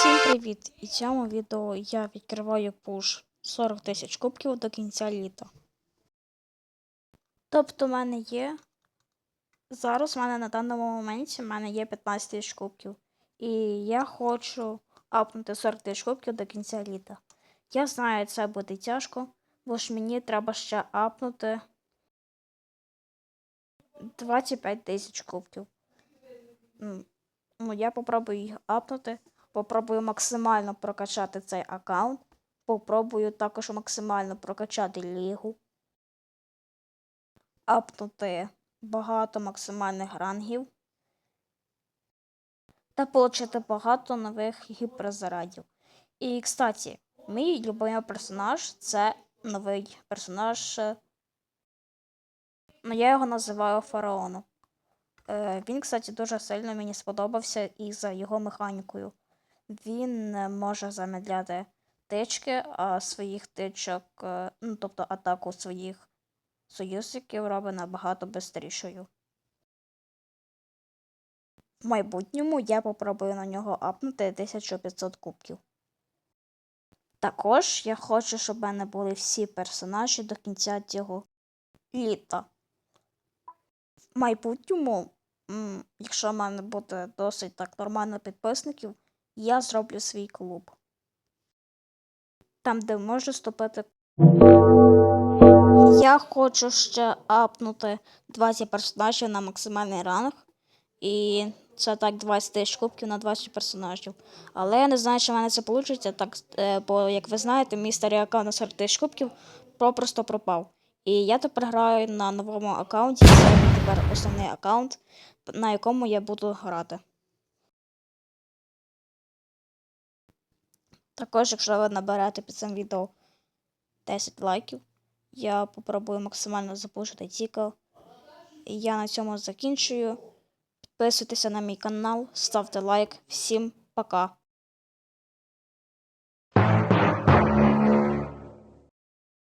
Всім привіт! І в цьому відео я відкриваю пуш 40 тисяч кубків до кінця літа. Тобто в мене є. Зараз в мене на даному моменті в мене є 15 тисяч кубків. І я хочу апнути 40 тисяч кубків до кінця літа. Я знаю, це буде тяжко, бо ж мені треба ще апнути 25 тисяч кубків. Ну, я попробую їх апнути. Попробую максимально прокачати цей аккаунт. Попробую також максимально прокачати лігу. Апнути багато максимальних рангів. Та отримати багато нових гіперзарядів. І, кстати, мій любимий персонаж це новий персонаж. е, Ну, я його називаю фараоном. Е, Він, кстати, дуже сильно мені сподобався і за його механікою. Він може замедляти тички, а своїх тичок, е, ну, тобто атаку своїх союзників робить набагато швидшою. В майбутньому я попробую на нього апнути 1500 кубків. Також я хочу, щоб в мене були всі персонажі до кінця цього літа. В майбутньому, якщо в мене буде досить так нормально підписників, я зроблю свій клуб. Там, де можу вступити. Я хочу ще апнути 20 персонажів на максимальний ранг. І це так 20 тисяч кубків на 20 персонажів. Але я не знаю, чи в мене це вийде, так, е, бо, як ви знаєте, мій старий аккаунт на 40 тисяч кубків просто пропав. І я тепер граю на новому аккаунті. Це тепер основний аккаунт, на якому я буду грати. Також, якщо ви наберете під цим відео 10 лайків, я попробую максимально запушити Тіко. Я на цьому закінчую. Підписуйтеся на мій канал, ставте лайк. Всім пока!